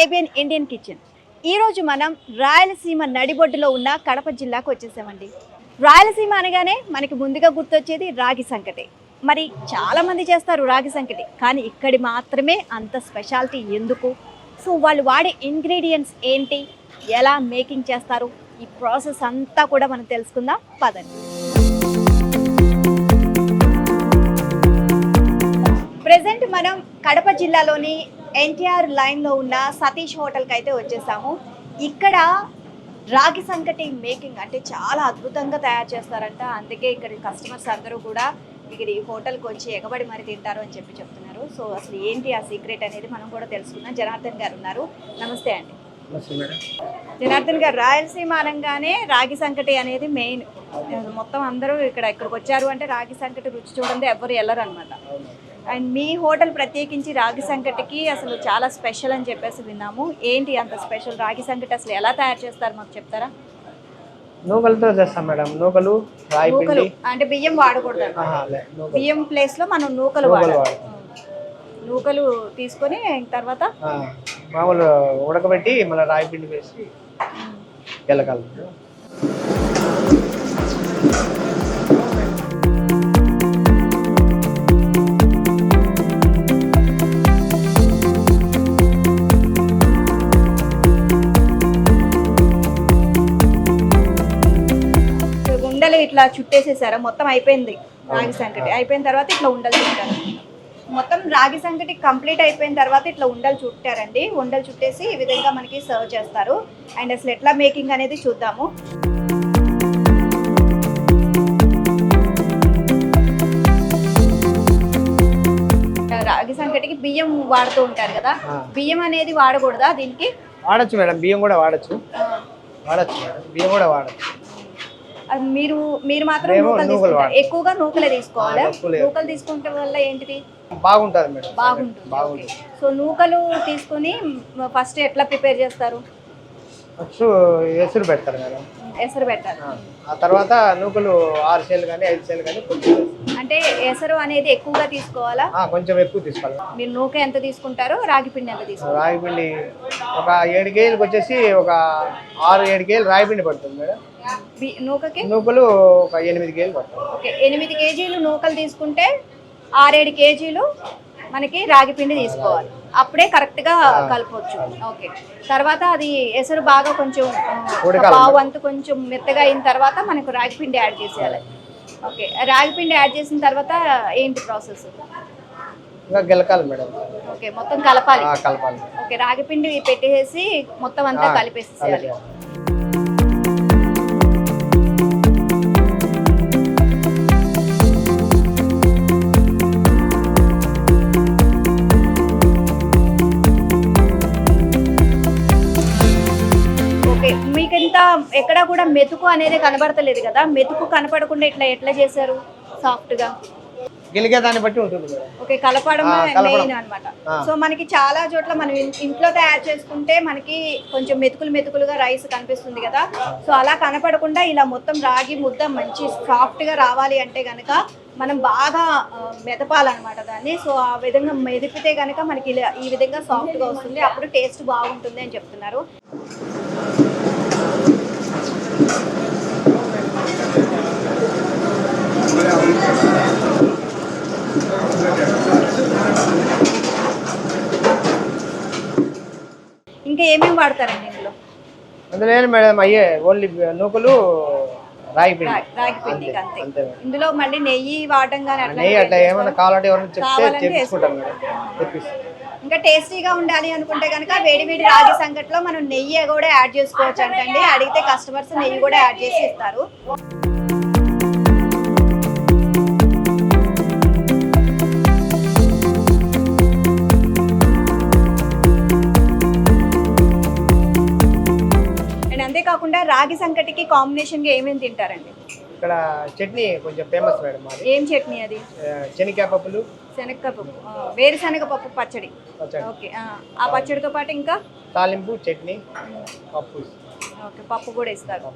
ABN Indian kitchen. ఈరోజు మనం రాయలసీమ నడిబొడ్డులో ఉన్న కడప జిల్లాకు వచ్చేసామండి. రాయలసీమ అనగానే మనకి ముందుగా గుర్తొచ్చేది రాగి సంకటి. మరి చాలామంది చేస్తారు రాగి సంకటి కానీ ఇక్కడి మాత్రమే అంత స్పెషాలిటీ ఎందుకు? సో వాళ్ళు వాడే ఇంగ్రీడియంట్స్ ఏంటి? ఎలా మేకింగ్ చేస్తారు? ఈ ప్రాసెస్ అంతా కూడా మనం తెలుసుకుందాం. పదండి. ప్రజెంట్ మనం కడప జిల్లాలోని ఎన్టీఆర్ లైన్లో ఉన్న సతీష్ హోటల్కి అయితే వచ్చేసాము. ఇక్కడ రాగి సంకటి మేకింగ్ అంటే చాలా అద్భుతంగా తయారు చేస్తారంట. అందుకే ఇక్కడ కస్టమర్స్ అందరూ కూడా ఇక్కడ ఈ హోటల్కి వచ్చి ఎగబడి మరి తింటారు అని చెప్పి చెప్తున్నారు. సో అసలు ఏంటి ఆ సీక్రెట్ అనేది మనం కూడా తెలుసుకుందాం. జనార్దన్ గారు ఉన్నారు. నమస్తే అండి. జనార్దన్ గారు రాయలసీమ అనగానే రాగి సంకటి అనేది మెయిన్. మొత్తం అందరూ ఇక్కడ ఇక్కడికి వచ్చారు అంటే రాగి సంకటి రుచి చూడండి ఎవరు వెళ్ళరు అనమాట అండ్ మీ హోటల్ ప్రత్యేకించి రాగి సంకటికి అసలు చాలా స్పెషల్ అని చెప్పేసి విన్నాము. ఏంటి అంత స్పెషల్? రాగి సంకటి అసలు ఎలా తయారు చేస్తారు? మాకు చెప్తారా? నూకలతో చేస్తాం మేడం. నూకలు రాయి నూకలు పిండి. అంటే బియ్యం వాడకూడదు బియ్యం ప్లేస్లో మనం నూకలు వాడాలి. నూకలు తీసుకొని తర్వాత మామూలు ఉడకబెట్టి మళ్ళీ రాయి పిండి వేసి గెలకాలి ఉండలు ఇట్లా చుట్టేసేసారా? మొత్తం అయిపోయింది రాగి సంకటి. అయిపోయిన తర్వాత ఇట్లా ఉండలు చుట్టారు. మొత్తం రాగి సంకటి కంప్లీట్ అయిపోయిన తర్వాత ఇట్లా ఉండలు చుట్టారండి. ఉండలు చుట్టేసి ఈ విధంగా మనకి సర్వ్ చేస్తారు. అండ్ అసలు ఎట్లా మేకింగ్ అనేది చూద్దాము. రాగి సంకటికి బియ్యం వాడుతూ ఉంటారు కదా. బియ్యం అనేది వాడకూడదా దీనికి? వాడచ్చు మేడం. బియ్యం కూడా వాడచ్చు. వాడచ్చు బియ్యం కూడా వాడచ్చు. మీరు మీరు మాత్రం నూకలు తీసుకుంటారు. ఎక్కువగా నూకలే తీసుకోవాలి? నూకలే. తీసుకుంటే వల్ల ఏంటిది? బాగుంటుంది మేడం. బాగుంటుంది. బాగుంటుంది. సో నూకలు తీసుకొని ఫస్ట్ ఎట్లా ప్రిపేర్ చేస్తారు? ఫస్ట్ ఎసురు పెడతారు మేడం. ఎసరు పెట్టాలి. ఆ, తర్వాత నూకలు ఆరు సేలు కానీ ఐదు సేలు కానీ అంటే ఎసరు అనేది ఎక్కువగా తీసుకోవాలా? కొంచెం ఎక్కువ తీసుకోవాలి. మీరు నూక ఎంత తీసుకుంటారు రాగి పిండి ఎంత తీసుకుంటారు. రాగి పిండి ఒక ఏడు కేజీలకు వచ్చేసి ఒక ఆరు ఏడు కేజీలు రాగి పిండి పడుతుంది మేడం. నూకకి? నూకలు ఒక ఎనిమిది కేజీలు పడుతుంది. ఓకే ఎనిమిది కేజీలు నూకలు తీసుకుంటే ఆరేడు కేజీలు మనకి రాగి పిండి తీసుకోవాలి. అప్పుడే కరెక్ట్గా కలపవచ్చు ఓకే. తర్వాత అది ఎసరు బాగా కొంచెం. పావు అంత కొంచెం మెత్తగా అయిన తర్వాత మనకు రాగి పిండి యాడ్ చేసేయాలి. ఓకే. రాగి పిండి యాడ్ చేసిన తర్వాత ఏంటి ప్రాసెస్? ఇంకా గెలకాలి మేడం. ఓకే. మొత్తం కలపాలి. కలపాలి. ఓకే. రాగి పిండి పెట్టేసి మొత్తం అంతా కలిపేసేయాలి ఎక్కడ కూడా మెతుకు అనేది కనబడతలేదు కదా. మెతుకు కనపడకుండా ఇట్లా ఎట్లా చేశారు? సాఫ్ట్గా గెలిగే దాన్ని బట్టి ఉంటుంది ఓకే కలపడం. మెయిన్ అన్నమాట. ఆ. సో మనకి చాలా చోట్ల మనం ఇంట్లో తయారు చేసుకుంటే మనకి కొంచెం మెతుకులు మెతుకులుగా రైస్ కనిపిస్తుంది కదా. సో అలా కనపడకుండా ఇలా మొత్తం రాగి ముద్ద మంచి సాఫ్ట్గా రావాలి అంటే గనక మనం బాగా మెదపాలన్నమాట దాన్ని. సో ఆ విధంగా మెదిపితే గనక మనకి ఇలా ఈ విధంగా సాఫ్ట్గా వస్తుంది. అప్పుడు టేస్ట్ బాగుంటుంది అని చెప్తున్నారు. ఇంకా ఏమేమి వాడతారండి ఇందులో? అందులో ఏం మేడం అయ్యే ఓన్లీ నూకలు రాగి పిండి. రాగి అంతే ఇందులో మళ్ళీ నెయ్యి వాడటం కానీ అట్లా నెయ్యి అట్లా ఏమైనా కావాలంటే ఎవరైనా చెప్తే కావాలంటే తెప్పించుకుంటాం మేడం. తెప్పిస్తాం. ఇంకా టేస్టీగా ఉండాలి అనుకుంటే కనుక వేడి వేడి రాగి సంకట్లో మనం నెయ్యి కూడా యాడ్ చేసుకోవచ్చు అంటండి. అడిగితే కస్టమర్స్ నెయ్యి కూడా యాడ్ చేసి ఇస్తారు. అంతేకాకుండా రాగి సంకటికి కాంబినేషన్గా ఏమేమి తింటారండి? ఇక్కడ చట్నీ కొంచెం ఫేమస్ మేడం మాది. ఏం చట్నీ అది? శనగకాయ పప్పులు. శనగపప్పు ఆ, వేరుశనగ పప్పు పచ్చడి. పచ్చడి. ఓకే ఆ, ఆ పచ్చడితో పాటు ఇంకా? తాలింపు చట్నీ పప్పు. ఓకే పప్పు కూడా ఇస్తారు.